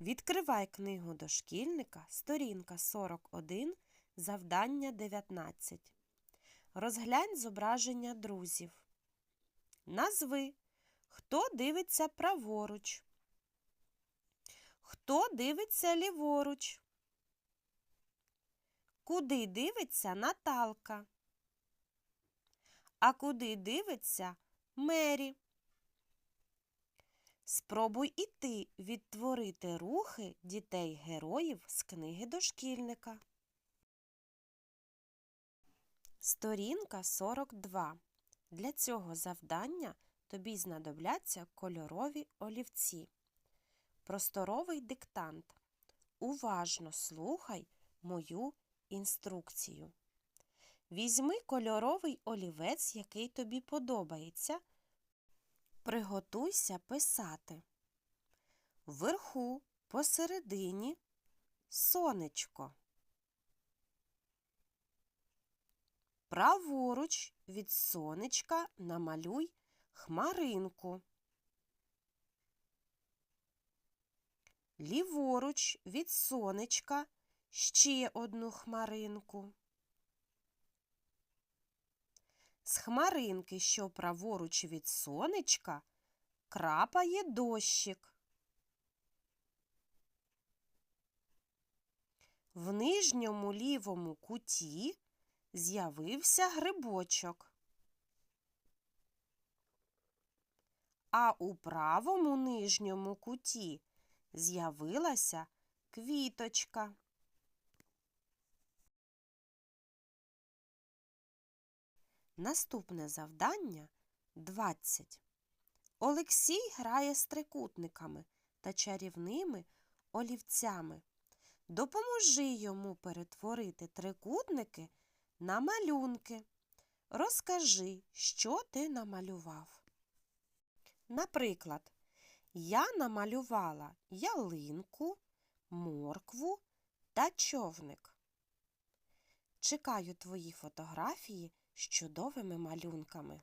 Відкривай книгу дошкільника, сторінка 41, завдання 19. Розглянь зображення друзів. Назви, хто дивиться праворуч, хто дивиться ліворуч, куди дивиться Наталка, а куди дивиться Мері. Спробуй і ти відтворити рухи дітей-героїв з книги дошкільника. Сторінка 42. Для цього завдання тобі знадобляться кольорові олівці. Просторовий диктант. Уважно слухай мою інструкцію. Візьми кольоровий олівець, який тобі подобається. Приготуйся писати. Вверху, посередині, сонечко. Праворуч від сонечка намалюй хмаринку. Ліворуч від сонечка ще одну хмаринку. З хмаринки, що праворуч від сонечка, крапає дощик. В нижньому лівому куті з'явився грибочок. А у правому нижньому куті з'явилася квіточка. Наступне завдання 20. Олексій грає з трикутниками та чарівними олівцями. Допоможи йому перетворити трикутники на малюнки. Розкажи, що ти намалював. Наприклад, я намалювала ялинку, моркву та човник. Чекаю твої фотографії з чудовими малюнками.